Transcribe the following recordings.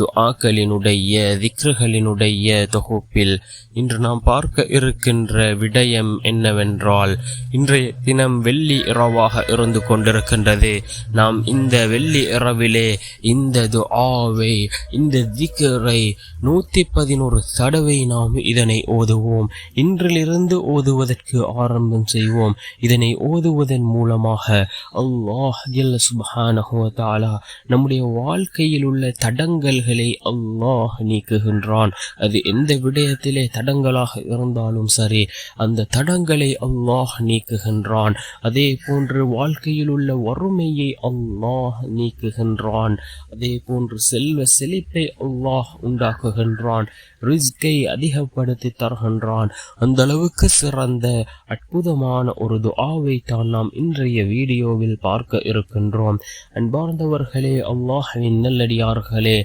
துஆக்களினுடைய திக்ருகளினுடைய தொகுப்பில் இன்று நாம் பார்க்க இருக்கின்ற விடயம் என்னவென்றால் இன்றைய தினம் வெள்ளி இரவாக இருந்து கொண்டிருக்கின்றது. நாம் இந்த வெள்ளி இரவிலே இந்த துஆவை இந்த திக்ரை நூற்றி பதினோரு தடவை நாம் இதனை ஓதுவோம். இன்றிலிருந்து ஓதுவதற்கு ஆரம்பம் செய்வோம். இதனை ஓதுவதன் மூலமாக அல்லாஹ் ஜல்ல தாலா நம்முடைய வாழ்க்கையில் உள்ள தடங்கல்கள் அல்லாஹ் நீக்குகின்றான். அது எந்த விடயத்திலே தடங்களாக இருந்தாலும் சரி அந்த தடங்களை அல்லாஹ் நீக்குகின்றான். அதே போன்று வாழ்க்கையில் உள்ள வறுமையை அல்லாஹ் நீக்குகின்றான். அதே போன்று செல்வ செழிப்பை அல்லாஹ் உண்டாக்குகின்றான். ரிஸ்கை அதிகப்படுத்தி தருகின்றான். அந்த அளவுக்கு சிறந்த அற்புதமான ஒரு துஆவை தான் நாம் இன்றைய வீடியோவில் பார்க்க இருக்கின்றோம். அன்பார்ந்தவர்களே அல்லாஹின் நல்லடியார்களே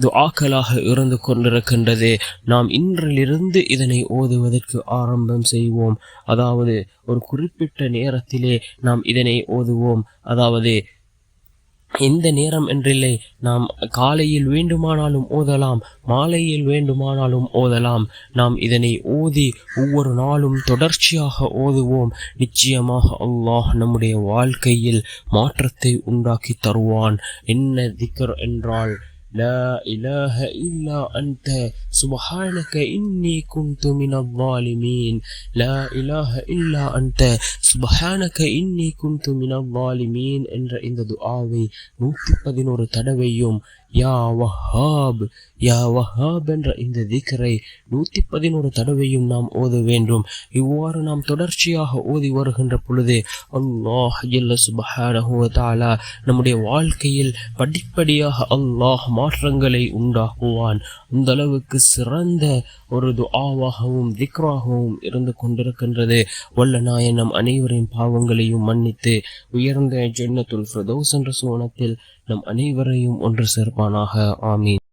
துஆக்களாக இருந்து கொண்டிருக்கின்றது. நாம் இன்றிலிருந்து இதனை ஓதுவதற்கு ஆரம்பம் செய்வோம். அதாவது ஒரு குறிப்பிட்ட நேரத்திலே நாம் இதனை ஓதுவோம். அதாவது எந்த நேரம் என்றில்லை நாம் காலையில் வேண்டுமானாலும் ஓதலாம் மாலையில் வேண்டுமானாலும் ஓதலாம். நாம் இதனை ஓதி ஒவ்வொரு நாளும் தொடர்ச்சியாக ஓதுவோம். நிச்சயமாக அல்லாஹ் நம்முடைய வாழ்க்கையில் மாற்றத்தை உண்டாக்கி தருவான். என்ன திக்கர் என்றால் لا إله إلا أنت سبحانك إني كنت من الظالمين لا إله إلا أنت سبحانك إني كنت من الظالمين என்ற இந்த துஆவை நூற்றி பதினோரு தடவையும் யா வஹாப் யா வஹாப் என்ற இந்த திக்கரை நூற்றி பதினோரு தடவையும் நாம் ஓத வேண்டும். இவ்வாறு நாம் தொடர்ச்சியாக ஓதி வருகின்ற பொழுது அல்லாஹ் ஜல்ல சுபஹானஹு நம்முடைய வாழ்க்கையில் படிப்படியாக அல்லாஹ் மாற்றங்களை உண்டாக்குவான். அந்த அளவுக்கு சிறந்த ஒரு துஆவாகவும் திக்ராகவும் இருந்து கொண்டிருக்கின்றது. வல்ல நாயனம் நம் அனைவரின் பாவங்களையும் மன்னித்து உயர்ந்த ஜென்னத்துல் பிரதோஸ் என்ற சோனத்தில் நம் அனைவரையும் ஒன்று சேர்ப்பானாக. ஆமீன்.